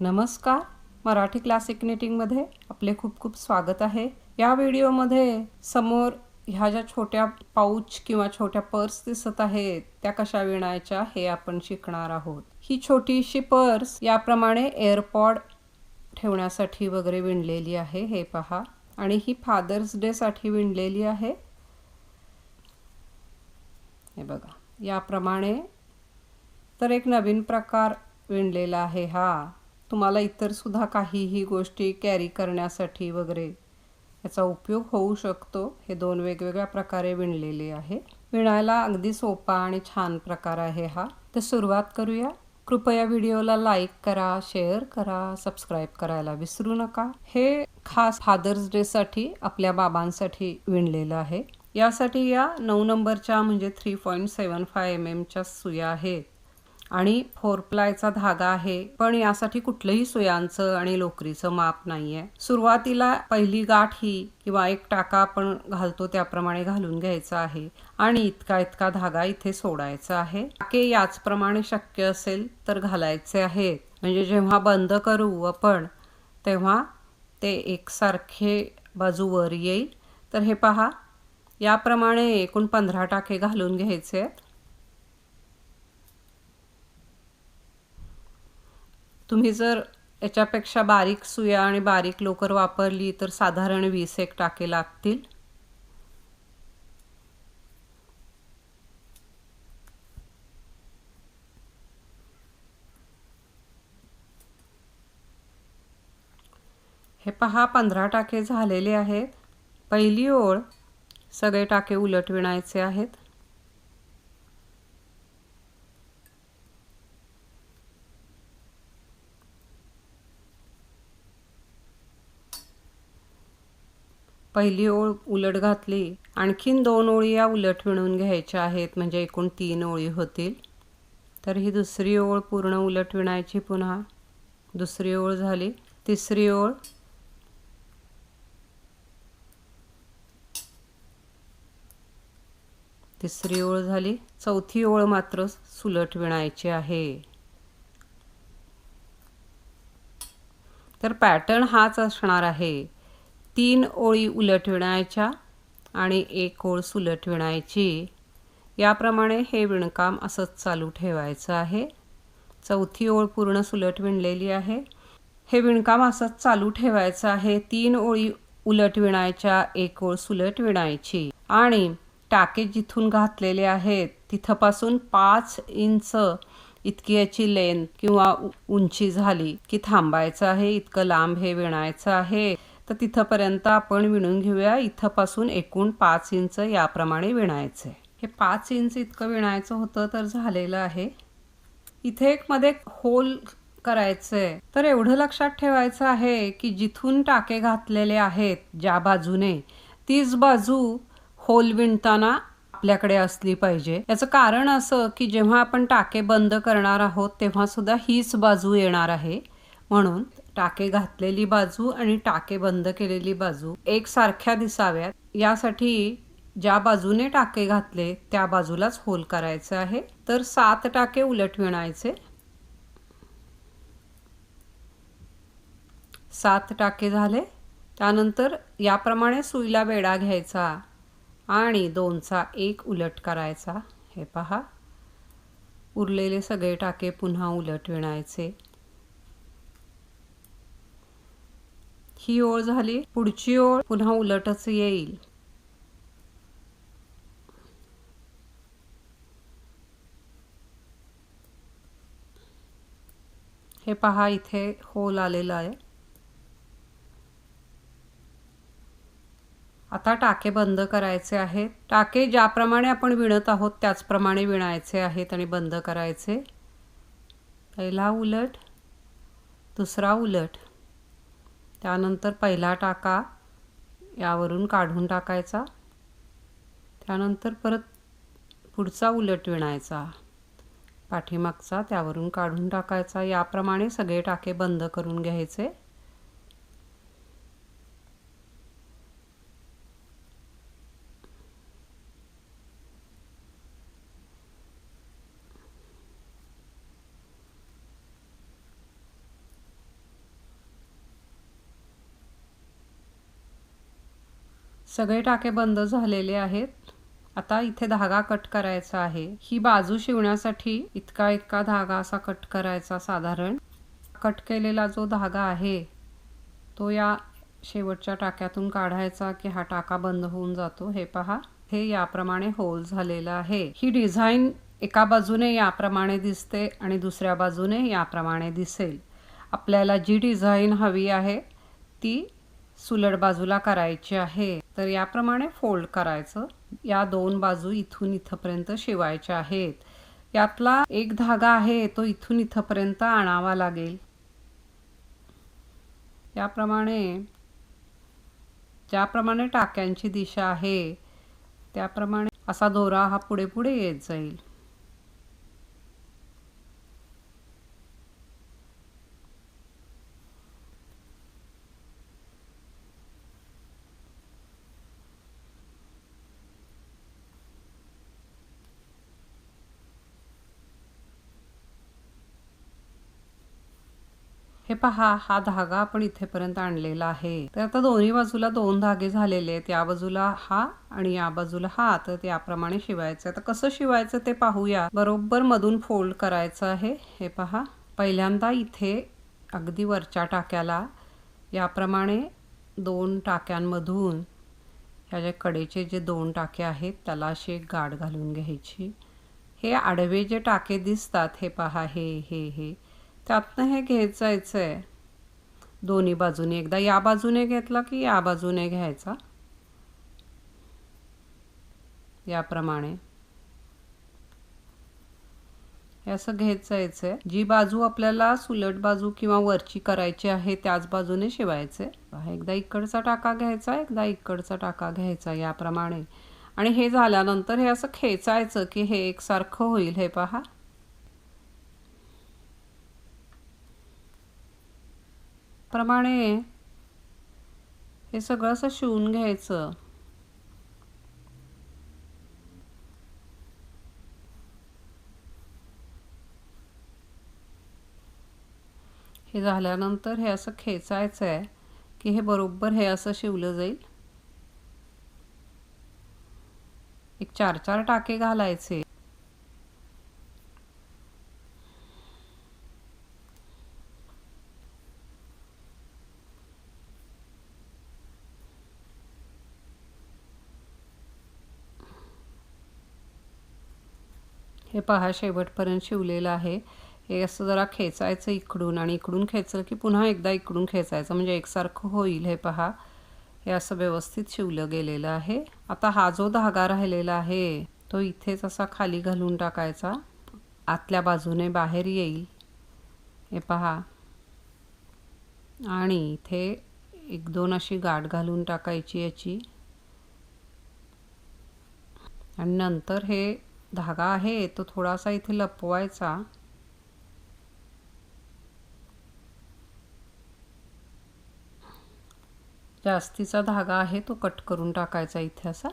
नमस्कार. मराठी क्लासिक निटिंगमध्ये आपले खूप खूप स्वागत आहे. या व्हिडिओमध्ये समोर ह्या ज्या छोट्या पाऊच किंवा छोट्या पर्स दिसत आहेत त्या कशा विणायच्या हे आपण शिकणार आहोत. ही छोटीशी पर्स याप्रमाणे एअरपॉड ठेवण्यासाठी वगैरे विणलेली आहे हे पहा. आणि ही फादर्स डेसाठी विणलेली आहे. हे बघा. याप्रमाणे तर एक नवीन प्रकार विणलेला आहे हा. तुम्हाला इतर सुद्धा काहीही गोष्टी कॅरी करण्यासाठी वगैरे याचा उपयोग होऊ शकतो. हे दोन वेगवेगळ्या प्रकारे विणलेले आहे. विणायला अगदी सोपा आणि छान प्रकार आहे हा. तर सुरुवात करूया. कृपया व्हिडिओला लाईक करा शेअर करा सबस्क्राईब करायला विसरू नका. हे खास फादर्स डेसाठी आपल्या बाबांसाठी विणलेलं आहे. यासाठी या नऊ नंबरच्या म्हणजे three point seven five M एमच्या सुया आहेत. आणि फोरप्लायचा धागा आहे पण यासाठी कुठलंही सुयांचं आणि लोकरीचं माप नाहीये. सुरुवातीला पहिली गाठ ही किंवा एक टाका आपण घालतो त्याप्रमाणे घालून घ्यायचा आहे आणि इतका इतका धागा इथे सोडायचा आहे. टाके याचप्रमाणे शक्य असेल तर घालायचे आहेत. म्हणजे जेव्हा बंद करू आपण तेव्हा ते एकसारखे बाजू वर येईल. तर हे पहा याप्रमाणे एकूण पंधरा टाके घालून घ्यायचे आहेत. तुम्ही जर याच्यापेक्षा बारीक सुया आणि बारीक लोकर वापरली तर साधारण वीस एक टाके लागतील. हे पहा पंधरा टाके झालेले आहेत. पहिली ओळ सगळे टाके उलट विणायचे आहेत. पहिली ओळ उलट घातली. आणखीन दोन ओळी या उलट विणून घ्यायच्या आहेत म्हणजे एकूण तीन ओळी होतील. तर ही दुसरी ओळ पूर्ण उलट विणायची पुन्हा. दुसरी ओळ झाली. तिसरी ओळ. तिसरी ओळ झाली. चौथी ओळ मात्र सुलट विणायची आहे. तर पॅटर्न हाच असणार आहे. तीन ओळी उलट विणायच्या आणि एक ओळ सुलट विणायची याप्रमाणे हे विणकाम असंच चालू ठेवायचं आहे. चौथी ओळ पूर्ण सुलट विणलेली आहे. हे विणकाम असंच चालू ठेवायचं आहे. तीन ओळी उलट विणायच्या एक ओळ सुलट विणायची आणि टाके जिथून घातलेले आहेत तिथंपासून पाच इंच इतकी याची लेंथ किंवा उंची झाली की थांबायचं आहे. इतकं लांब हे विणायचं आहे. तर तिथंपर्यंत आपण विणून घेऊया. इथंपासून एकूण पाच इंच याप्रमाणे विणायचं. हे पाच इंच इतकं विणायचं होतं तर झालेलं आहे. इथे एक मध्ये होल करायचंय तर एवढं लक्षात ठेवायचं आहे की जिथून टाके घातलेले आहेत ज्या बाजूने तीच बाजू होल विणताना आपल्याकडे असली पाहिजे. याचं कारण असं की जेव्हा आपण टाके बंद करणार आहोत तेव्हा सुद्धा हीच बाजू येणार आहे. म्हणून टाके घातलेली बाजू आणि टाके बंद केलेली बाजू एक सारख्या दिसाव्यात. यासाठी ज्या बाजूने टाके घातले त्या बाजूलाच होल करायचं आहे. तर सात टाके उलट विणायचे. सात टाके झाले. त्यानंतर याप्रमाणे सुईला वेडा घ्यायचा आणि दोनचा एक उलट करायचा. हे पहा. उरलेले सगळे टाके पुन्हा उलट विणायचे. ही ओळ झाली. पुढची ओळ पुन्हा उलटच येईल. हे पहा इथे होल आलेलं आहे. आता टाके बंद करायचे आहेत. टाके ज्याप्रमाणे आपण विणत आहोत त्याचप्रमाणे विणायचे आहेत आणि बंद करायचे. पहिला उलट दुसरा उलट. त्यानंतर पहिला टाका यावरून काढून टाकायचा. त्यानंतर परत पुढचा उलट विणायचा. पाठीमागचा त्यावरून काढून टाकायचा. याप्रमाणे सगळे टाके बंद करून घ्यायचे. सगळे टाके बंद झालेले आहेत. आता इथे धागा कट करायचा आहे. ही बाजू शिवण्यासाठी इतका इतका धागा असा कट करायचा साधारण. कट केलेला जो धागा आहे तो या शेवटच्या टाक्यातून काढायचा की हा टाका बंद होऊन जातो. हे पहा. हे याप्रमाणे होल झालेलं आहे. ही डिझाईन एका बाजूने याप्रमाणे दिसते आणि दुसऱ्या बाजूने याप्रमाणे दिसेल. आपल्याला जी डिझाईन हवी आहे ती सुलट बाजूला करायची आहे. तर याप्रमाणे फोल्ड करायचं. या दोन बाजू इथून इथपर्यंत शिवायच्या आहेत. यातला एक धागा आहे तो इथून इथपर्यंत आणावा लागेल. याप्रमाणे ज्याप्रमाणे टाक्यांची दिशा आहे त्याप्रमाणे असा दोरा हा पुढे पुढे येत जाईल. हे पहा हा धागा आपण इथेपर्यंत आणलेला आहे. तर आता दोन्ही बाजूला दोन धागे झालेले आहेत. या बाजूला हा आणि या बाजूला हा. तर त्याप्रमाणे शिवायचं आता कसं शिवायचं ते पाहूया. बरोबर मधून फोल्ड करायचं आहे. हे पहा. पहिल्यांदा इथे अगदी वरच्या टाक्याला याप्रमाणे दोन टाक्यांमधून ह्या जे कडेचे जे दोन टाके आहेत त्याला अशी एक गाठ घालून घ्यायची. हे आडवे जे टाके दिसतात हे पहा हे हे हे त्यातनं हे घेत जायचं आहे दोन्ही बाजूने एकदा या बाजूने घेतला की या बाजूने घ्यायचा? याप्रमाणे. हे असं घेत जायचं आहे जी बाजू आपल्याला सुलट बाजू किंवा वरची करायची आहे त्याच बाजूने शिवायचे एकदा इकडचा टाका घ्यायचा एकदा इकडचा टाका घ्यायचा याप्रमाणे. आणि हे झाल्यानंतर हे असं खेचायचं की हे एकसारखं होईल हे पहा. प्रमाणे हे सगळं असं शिवून घ्यायचं. हे झाल्यानंतर हे असं खेचायचं आहे की हे बरोबर हे असं शिवलं जाईल. एक चार चार टाके घालायचे. हे पहा शेवटपर्यंत शिवलेलं आहे. हे असं जरा खेचायचं इकडून आणि इकडून खेचलं की पुन्हा एकदा इकडून खेचायचं. म्हणजे एकसारखं होईल हे पहा. हे असं व्यवस्थित शिवलं गेलेलं आहे. आता हा जो धागा राहिलेला आहे तो इथेच असा खाली घालून टाकायचा. आतल्या बाजूने बाहेर येईल. हे पहा. आणि इथे एक दोन अशी गाठ घालून टाकायची याची. आणि नंतर हे धागा आहे तो थोडासा इथे लपवायचा. जास्तीचा धागा आहे तो कट करून टाकायचा इथे असा.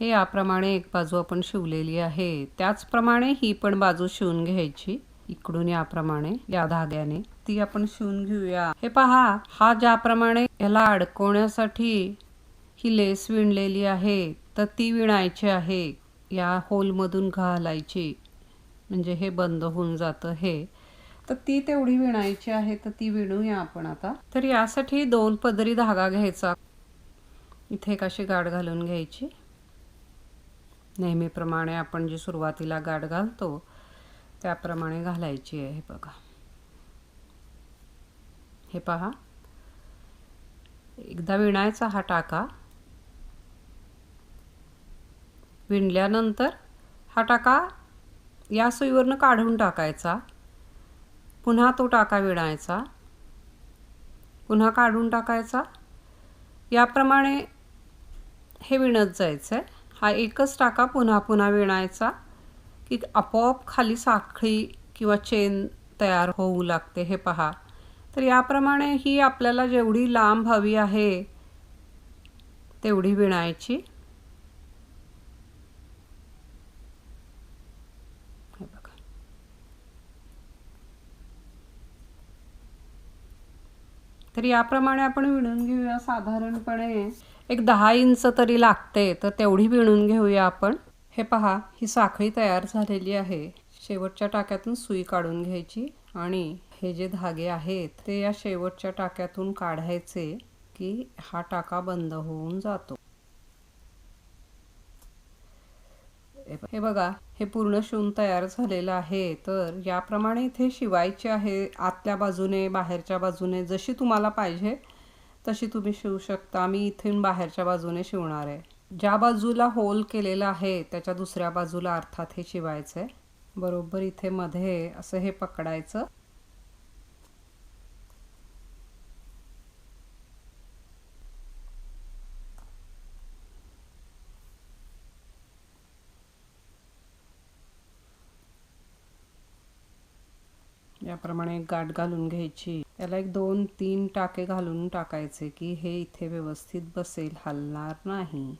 हे याप्रमाणे एक बाजू आपण शिवलेली आहे. त्याचप्रमाणे ही पण बाजू शिवून घ्यायची इकडून याप्रमाणे या धाग्याने. ती आपण शिवून घेऊया. हे पहा हा ज्याप्रमाणे याला अडकवण्यासाठी ही लेस विणलेली आहे तर ती विणायची आहे. या होलमधून घालायची. म्हणजे हे बंद होऊन जातं हे. तर ती तेवढी विणायची आहे तर ती विणूया आपण आता. तर यासाठी दोन पदरी धागा घ्यायचा. इथे एक अशी गाठ घालून घ्यायची. नेहमीप्रमाणे आपण जी सुरुवातीला गाठ घालतो त्याप्रमाणे घालायची आहे बघा. हे पहा. एकदा विणायचा हा टाका. विणल्यानंतर हा टाका या सुईवरनं काढून टाकायचा. पुन्हा तो टाका विणायचा. पुन्हा काढून टाकायचा. याप्रमाणे हे विणत जायचं आहे हा एकच टाका पुन्हा पुन्हा विणायचा की आपोआप खाली साखळी किंवा चेन तयार होऊ लागते. हे पहा. तर याप्रमाणे ही आपल्याला जेवढी लांब हवी आहे तेवढी विणायची. तर याप्रमाणे आपण विणून घेऊया साधारणपणे. एक दहा इंच तरी लागते तर तेवढी विणून घेऊया आपण. हे पहा ही साखळी तयार झालेली आहे. शेवटच्या टाक्यातून सुई काढून घ्यायची आणि हे जे धागे आहेत ते या शेवटच्या टाक्यातून काढायचे की हा टाका बंद होऊन जातो. हे बघा हे पूर्ण शिवून तयार झालेलं आहे. तर याप्रमाणे इथे शिवायचे आहे. आतल्या बाजूने बाहेरच्या बाजूने जशी तुम्हाला पाहिजे तशी तुम्ही शिवू शकता. मी इथून बाहेरच्या बाजूने शिवणार आहे. ज्या बाजूला होल केलेला आहे त्याच्या दुसऱ्या बाजूला अर्थात हे शिवायचं आहे बरोबर इथे मध्ये असं हे पकडायचं. याप्रमाणे गाठ घालून घ्यायची. याला एक दोन तीन टाके घालून टाकायचे की हे इथे व्यवस्थित बसेल हलणार नाही.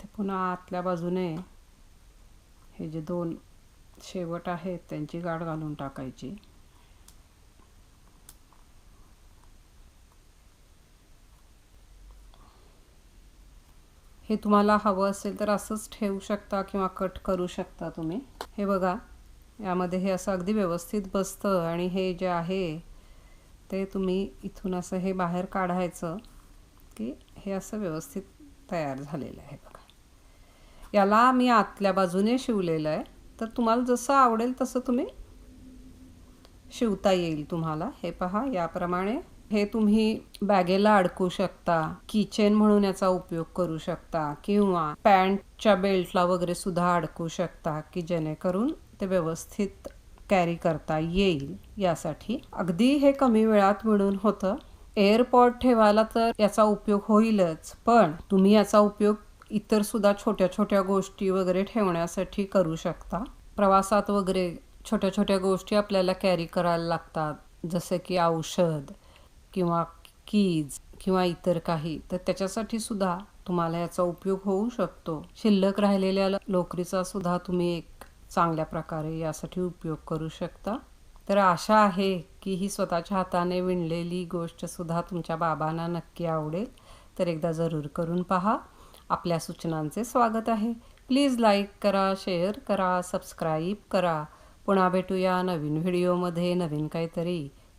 ते पुन्हा आतल्या बाजूने हे जे दोन शेवट आहेत त्यांची गाठ घालून टाकायची. हे तुम्हाला हवं असेल तर असंच ठेवू शकता किंवा कट करू शकता तुम्ही. हे बघा यामध्ये हे असं अगदी व्यवस्थित बसतं आणि हे जे आहे ते तुम्ही इथून असं हे बाहेर काढायचं की हे असं व्यवस्थित तयार झालेलं आहे बघा. याला मी आतल्या बाजूने शिवलेलं आहे. तर तुम्हाला जसं आवडेल तसं तुम्ही शिवता येईल तुम्हाला. हे पहा याप्रमाणे हे तुम्ही बॅगेला अडकू शकता किचेन म्हणून याचा उपयोग करू शकता किंवा पॅन्टच्या बेल्टला वगैरे सुद्धा अडकू शकता की जेणेकरून ते व्यवस्थित कॅरी करता येईल यासाठी. अगदी हे कमी वेळात मिळून होतं. एअरपॉड ठेवायला तर याचा उपयोग होईलच पण तुम्ही याचा उपयोग इतर सुद्धा छोट्या छोट्या गोष्टी वगैरे ठेवण्यासाठी करू शकता. प्रवासात वगैरे छोट्या छोट्या गोष्टी आपल्याला कॅरी करायला लागतात जसे की औषध किंवा कीज किंवा इतर काही तर त्याच्यासाठी सुद्धा तुम्हाला याचा उपयोग होऊ शकतो. शिल्लक राहिलेल्या लोकरीचा सुद्धा तुम्ही एक चांगल्या प्रकारे यासाठी उपयोग करू शकता. तर आशा आहे की ही स्वतःच्या हाताने विणलेली गोष्ट सुद्धा तुमच्या बाबांना नक्की आवडेल. तर एकदा जरूर करून पहा. आपल्या सूचनांचे स्वागत आहे. प्लीज लाईक करा शेअर करा सबस्क्राईब करा. पुन्हा भेटूया नवीन व्हिडिओमध्ये नवीन काहीतरी.